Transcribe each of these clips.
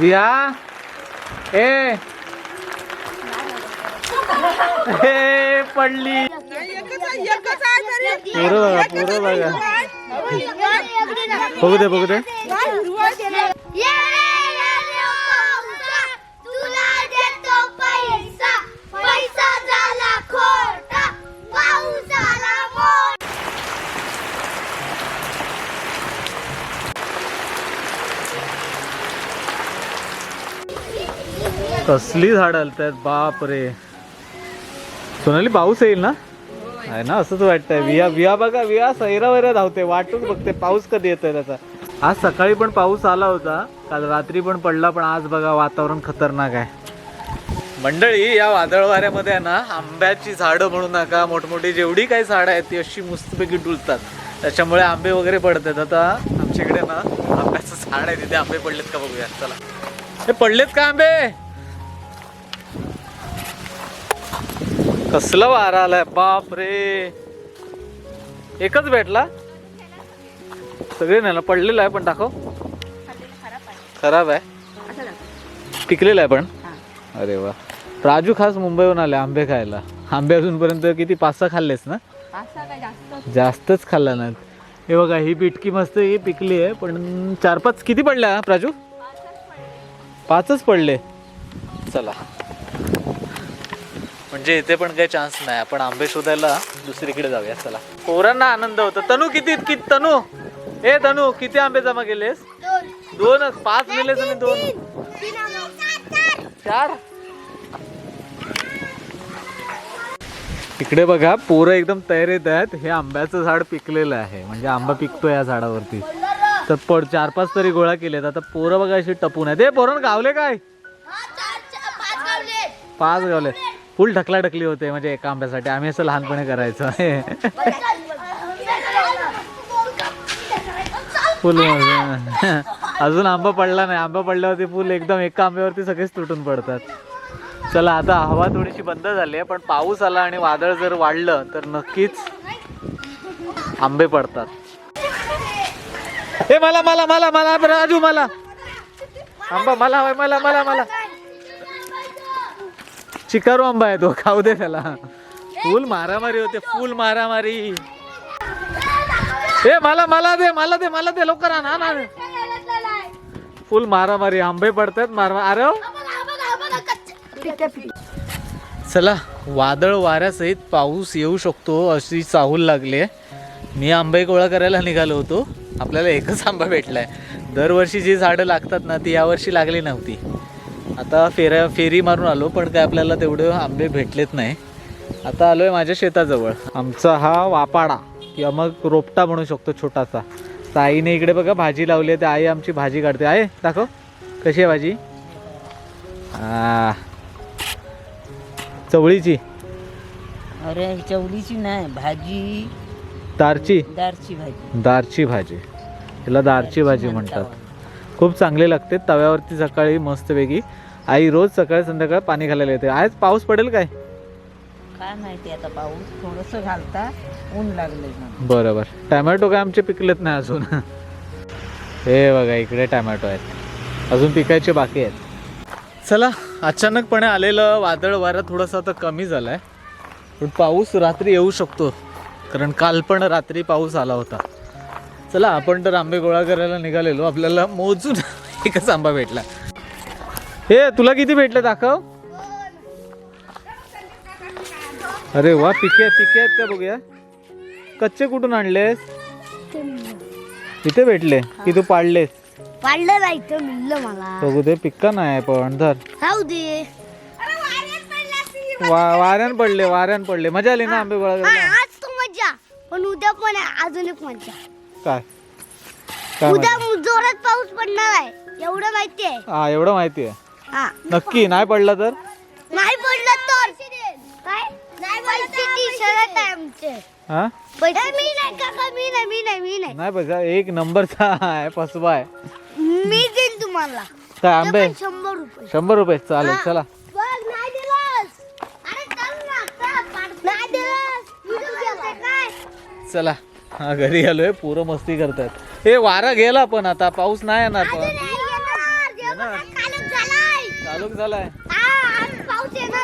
विया ए. ए पडली. पुरं पुरं बघा. बघू दे बघू दे. कसली झाड आलत बाप रे सोनाली पाऊस येईल ना? आहे ना असंच वाटतंय. विया विया बघा विया सैरा वैरा धावते वाटून बघते पाऊस कधी येतोय त्याचा. आज सकाळी पण पाऊस आला होता काल रात्री पण पडला पण आज बघा वातावरण खतरनाक आहे. मंडळी या वादळ वाऱ्यामध्ये आहे ना आंब्याची झाडं म्हणू नका. मोठमोठी जेवढी काही झाडं आहेत ती अशी मस्तपैकी डुलतात. त्याच्यामुळे आंबे वगैरे पडतात. आता आमच्याकडे ना आंब्याचं झाड आहे तिथे आंबे पडलेत का बघूया. चला. हे पडलेत का आंबे? कसलं वार आलाय? बाप रे एकच भेटला? सगळे नाही ना पडलेलं आहे पण दाखव. खराब आहे. पिकलेलं आहे पण. अरे वा. राजू खास मुंबईहून आले आंबे खायला. आंबे अजूनपर्यंत किती? पाच सहा खाल्लेस ना? जास्तच खाल्ला ना हे बघा ही पिटकी मस्त ही पिकली आहे पण चार पाच किती पडल्या राजू? पाचच पडले. चला. म्हणजे इथे पण काही चान्स नाही. आपण आंबे शोधायला दुसरीकडे जाऊया चला. पोरांना आनंद होता. तनू किती किती तनू! ए तनू किती आंबे जमा केलेस? दोनच. पाच मिलेस आणि दोन. चार इकडे बघा पोरं एकदम तयार येत आहेत. हे आंब्याचं झाड पिकलेलं आहे. म्हणजे आंबा पिकतो या झाडावरती. तर पड चार पाच तरी गोळा केलेत. आता पोरं बघा अशी टपून आहेत. ए पोरण गावले काय? पाच गावले. फुल ढकला ढकली होते म्हणजे एका आंब्यासाठी. आम्ही असं लहानपणी करायचो. फुल म्हणजे. अजून आंबा पडला नाही. आंबा पडल्यावरती फुल एकदम एका आंब्यावरती सगळेच तुटून पडतात. चला आता हवा थोडीशी बंद झाली आहे पण पाऊस आला आणि वादळ जर वाढलं तर नक्कीच आंबे पडतात. हे मला मला मला मला राजू मला. आंबा मला मला मला मला. शिकारू आंबा आहे तो खाऊ दे त्याला. फुल मारामारी होते फुल मारामारी. ए मला मला दे मला दे मला दे लवकर आण आण, फुल मारामारी आंबे पडतात मारा अरे हो. चला वादळ वाऱ्यासहित पाऊस येऊ शकतो अशी चाहूल लागली आहे मी आंबे गोळा करायला निघालो होतो. आपल्याला एकच आंबा भेटलाय. दरवर्षी जी झाडं लागतात ना ती यावर्षी लागली नव्हती. आता फेऱ्या फेरी मारून आलो पण काय आपल्याला तेवढे आंबे भेटलेत नाही. आता आलोय माझ्या शेताजवळ. आमचा हा वापाडा किंवा मग रोपटा म्हणू शकतो छोटासा. तर आईने इकडे बघा भाजी लावली आहे तर आई आमची भाजी काढते. आहे दाखव. कशी आहे भाजी? चवळीची. अरे चवलीची नाही भाजी. दारची. दारची भाजी. दारची भाजी. तिला दारची भाजी म्हणतात. खूप चांगली लागते. तव्यावरती सकाळी मस्तपैकी. आई रोज सकाळी संध्याकाळ पाणी घालायला येते. आज पाऊस पडेल काय? काय माहिती आता पाऊस? थोडस घालता ऊन म्हणून. बरोबर. टॅमॅटो काय आमचे पिकलेत नाही अजून. हे बघा इकडे टॅमॅटो आहेत. अजून पिकायचे बाकी आहेत. चला अचानकपणे आलेलं वादळ वारा थोडंसं आता कमी झालं आहे पण पाऊस रात्री येऊ शकतो. कारण काल पण रात्री पाऊस आला होता. चला आपण तर आंबे गोळा करायला निघालेलो. आपल्याला मोजून एकच आंबा भेटला. हे तुला किती भेटले दाखव. अरे वा पिके पिके आहेत का बघूया. कच्चे कुठून आणलेस? इथे भेटले की तू पाडलेस वाढलं नाही तर मिळलं मला. बघू दे पिक्का नाही पण धर. राहू दे. वा वाऱ्यान पडले वाऱ्यान पडले. मजा आली ना आंबे गोळा करायला आज तो मजा. पण उद्या पण अजून एक मजा. काय? काय उद्या माहिती? जोरात पाऊस पडणार आहे. एवढं माहिती आहे. हा एवढं माहिती आहे. हा. नक्की नाही पडला तर? नाही पडलं तर? काय? नाही पैसे टी शर्ट आहे आमचे. हा? पैसे मी नाही काका मी नाही मी नाही मी नाही. एक नंबरचा आहे फसवा आहे. मी देईन तुम्हाला. काय आंबे? पण शंभर रुपये. शंभर रुपये चालेल चला. बघ नाही दिलास. अरे चल ना चल, नाही दिलास. व्हिडिओ घ्यायचा काय? चला. हा घरी आलोय पोरं मस्ती करतात हे वारा गेला पण आता पाऊस नाही जेव्हा खाली बघ झालाय.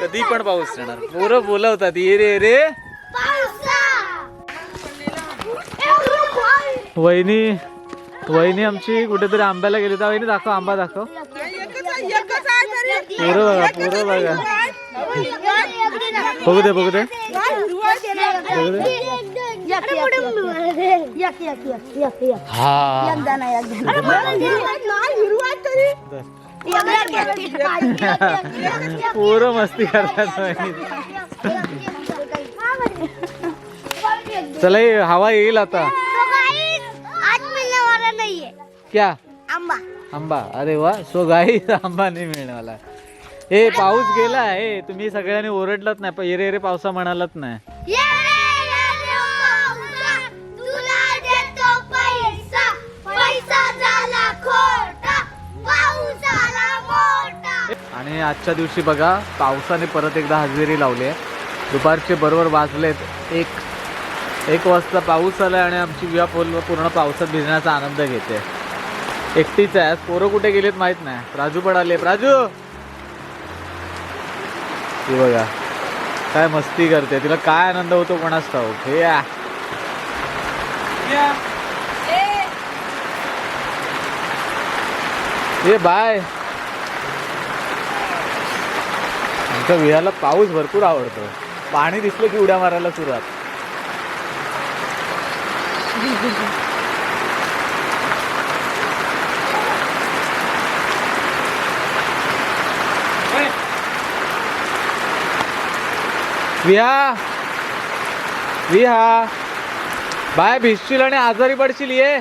कधी पण पाऊस येणार. पोरं बोलवतात ये रे रे. वहिनी वहिनी आमची कुठेतरी आंब्याला गेली. तर वहिनी दाखव आंबा दाखव. पोरं बघा पोरं बघा. बघू दे बघू दे. बघू दे. पोरं मस्ती करतात चला हवा येईल आता क्या आंबा आंबा अरे वा सो गाई आंबा नाही मिळणार ए पाऊस गेला ए तुम्ही सगळ्यांनी ओरडलात नाही प- येरे येरे पावसा म्हणालात नाही आणि आजच्या दिवशी बघा पावसाने परत एकदा हजेरी लावली आहे. दुपारचे बरोबर वाजलेत एक. एक वाजता पाऊस आला आणि आमची विवा पोल पूर्ण पावसात भिजण्याचा आनंद घेते. एकटीच आहे. पोरं कुठे गेलेत माहीत नाही. राजू पण आले राजू! ती बघा. काय मस्ती करते. तिला काय आनंद होतो कोणाच ठाऊक? हे या. बाय. आमच्या विहारला पाऊस भरपूर आवडतो. पाणी दिसलं की उड्या मारायला सुरुवात. विहा. विहा. बाय भिजशील आणि आजारी पडशील ये.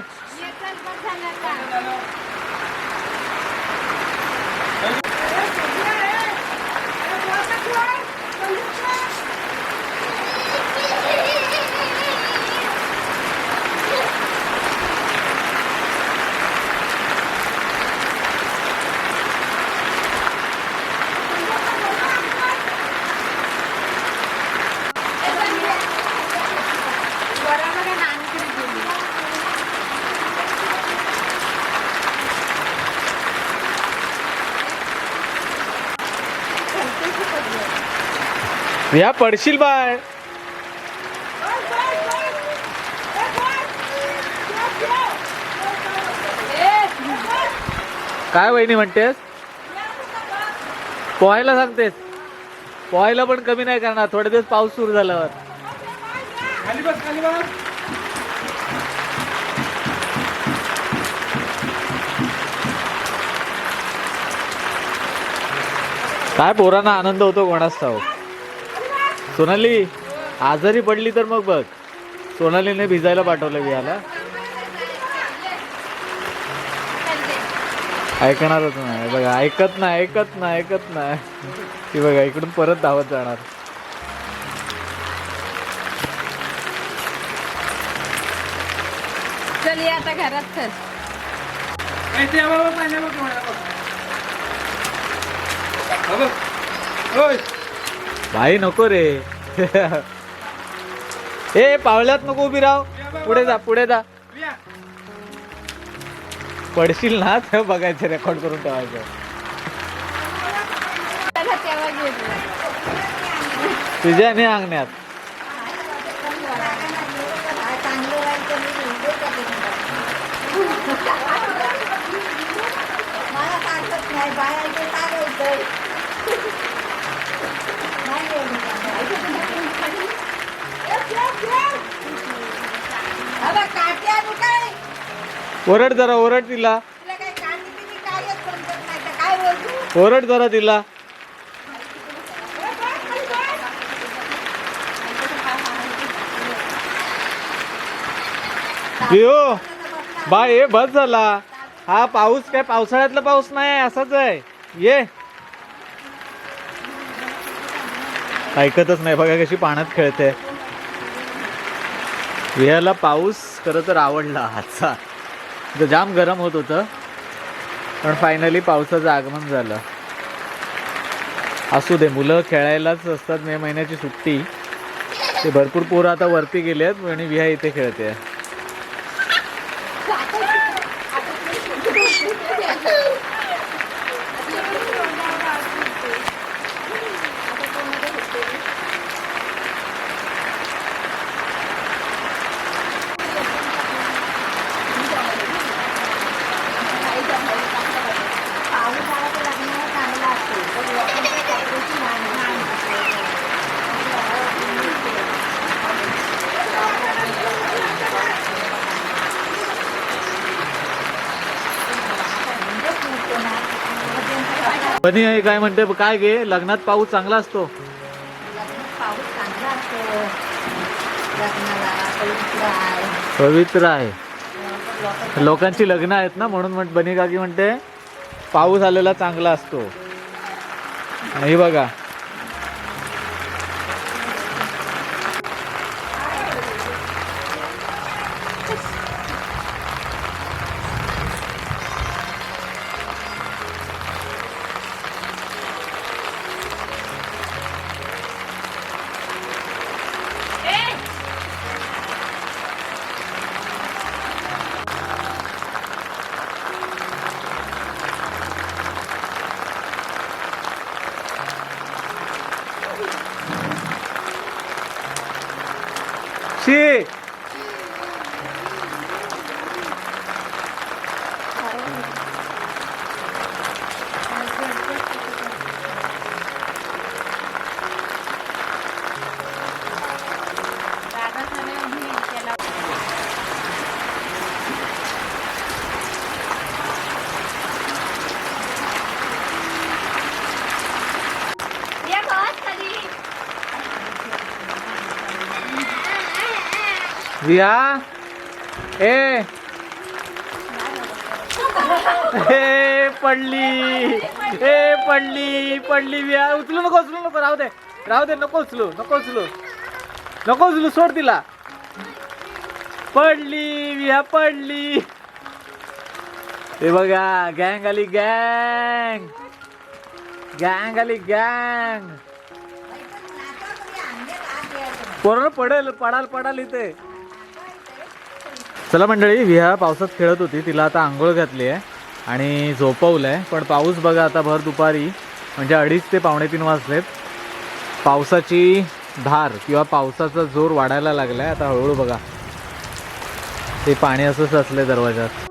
विहा पडशील बाय. काय वहिनी म्हणतेस? पोहायला सांगतेस. पोहायला पण कमी नाही करणार थोडे दिवस पाऊस सुरू झाल्यावर. काय पोरांना आनंद होतो कोणाच ठाऊक. सोनाली आजारी पडली तर मग बघ. सोनालीने भिजायला पाठवलं वियाला ऐकणारच नाही. बघा ऐकत नाही ऐकत नाही ऐकत नाही. ती बघा इकडून परत धावत जाणार. चल ये आता घरात चल. भाई नको रे. ए पावल्यात नको उभी राव पुढे जा पुढे जा. पडशील ना तेव्हा बघायचं रेकॉर्ड करून ठेवायचं. तुझ्या नाही अंगण्यात. मला ओरड जरा ओरड तिला. ओरड जरा तिला. यो बा ये बस झाला. हा पाऊस काय पावसाळ्यातला पाऊस नाही असाच आहे. ये. ऐकतच नाही. बघा कशी पाण्यात खेळते. विहायला पाऊस खरं तर आवडला आजचा. तर जाम गरम होत होतं. पण फायनली पावसाचं आगमन झालं. असू दे मुलं खेळायलाच असतात मे महिन्याची सुट्टी. ते भरपूर पोरं आता वरती गेले आहेत आणि विहा इथे खेळते पाऊस आला तर लग्नाला चांगला असतो पण लोकांच्या कपड्याची घाण घाण पण आहे काय म्हणते काय घे लग्नात पाऊस चांगला असतो. पाऊस चांगला असतो पवित्र आहे. लोकांची लग्न आहेत ना म्हणून म्हण बनी काकी म्हणते पाऊस आलेला चांगला असतो. हे बघा विया ए. ए पडली. ए पडली पडली विया उचलू नको उचलू नको राहू दे. राहू दे नको उचलू नको उचलू. नको उचलू सोड तिला. पडली विया पडली. हे बघा गँग आली गँग. गँग आली गँग. पोरं पडेल पडाल पडाल इथे. चला मंडळी विहा पावसात खेळत होती तिला आता आंघोळ घातली आहे आणि झोपवलं आहे पण पाऊस बघा आता भर दुपारी म्हणजे अडीच ते पावणे तीन वाजलेत. पावसाची धार किंवा पावसाचा जोर वाढायला लागला आहे आता हळूहळू बघा. ते पाणी असंच असलं दरवाजात